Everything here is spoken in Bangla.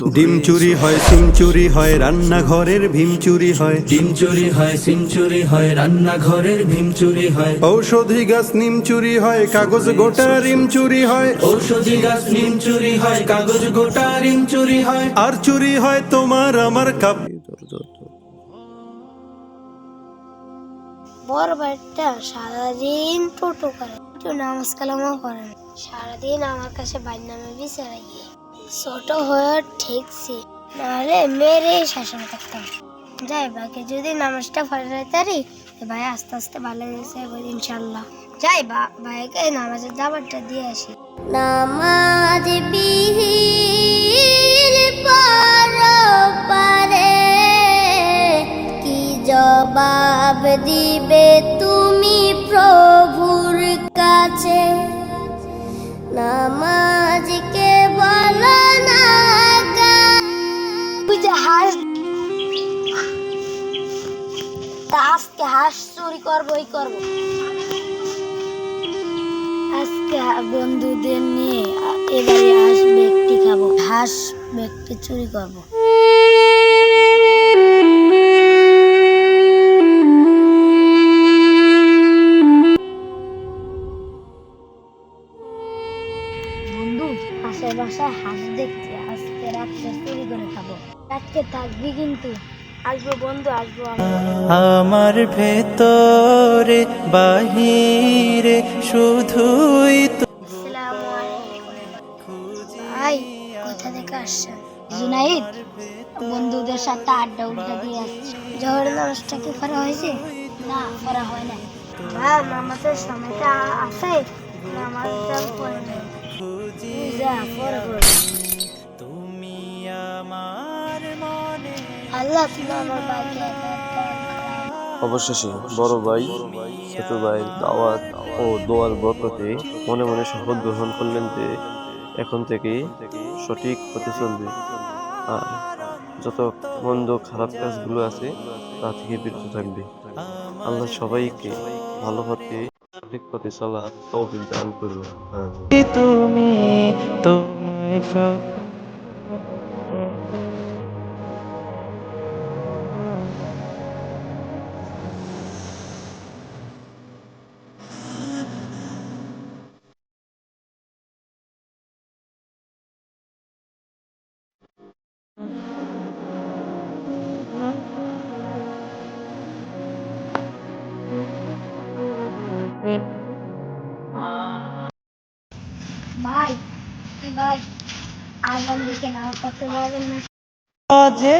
ডিম চুরি হয় সিম চুরি হয় রান্নাঘরের ভীম চুরি হয়। ডিম চুরি হয় সিম চুরি হয় রান্নাঘরের ভীম চুরি হয়। ঔষধি গাছ নিম চুরি হয় কাগজ গোটা রিম চুরি হয়। ঔষধি গাছ নিম চুরি হয় কাগজ গোটা রিম চুরি হয়। আর চুরি হয় তোমার আমার কাপ। বড় বাড়িটা সারাদিন টোটো করে। একটু নামাজ কালামও করে। সারাদিন আমার কাছে বাড়ির নামে বিচারাই ছোট হয়ে ঠিকছি নাহলে মেরে শাসন করতাম। যাই বাকি যদি নামাজটা পড়ে তারি ভাই আস্তে আস্তে ভালো গেছে ইনশাল্লাহ। যাই বা, ভাইকে নামাজের দাবারটা দিয়ে আসি। নামাজ বিহীন পারে কি জবাব দিবে তুমি প্রভুর কাছে নামাজকে বলো না হাঁস আজকে হাঁস চুরি করব, এই করব। আজকে বন্ধুদের নিয়ে এবারে হাঁস ব্যক্তি খাব। হাঁস ব্যক্তি চুরি করব। পাশের বাসায় হাঁস দেখছি আজকে রাত্রে চুরি করে খাব। আজকে থাকবি কিন্তু। আসব বন্ধু আসব আমার। ভেতরে বাহিরে শুধুই তো ভাই কোথা থেকে আসছেন। জুনাইদ বন্ধুদের সাথে আড্ডা উল্টা দিয়ে আসছে। জহরের নামাজটা কি করা হয়েছে? না করা হয় না ভাই নামাজের সময়টা আছে। নামাজটা পড়ে তুমি আমার মনে অবশেষে বড় ভাই, ছোট ভাই, দাওয়াত ও দোয়ার বরকতে মনে মনে শপথ গ্রহণ করলেন যে এখন থেকে সঠিক হতে চলবে। আর যত মন্দ খারাপ কাজগুলো আছে, তা থেকে বিরত থাকবে। আল্লাহ সবাইকে ভালো পথে সঠিক পথে চলা তৌফিক দান করবে আমিন। তুমি তুমি ভাই ভাই আগাম দিকে নাও করতে পারবেন না যে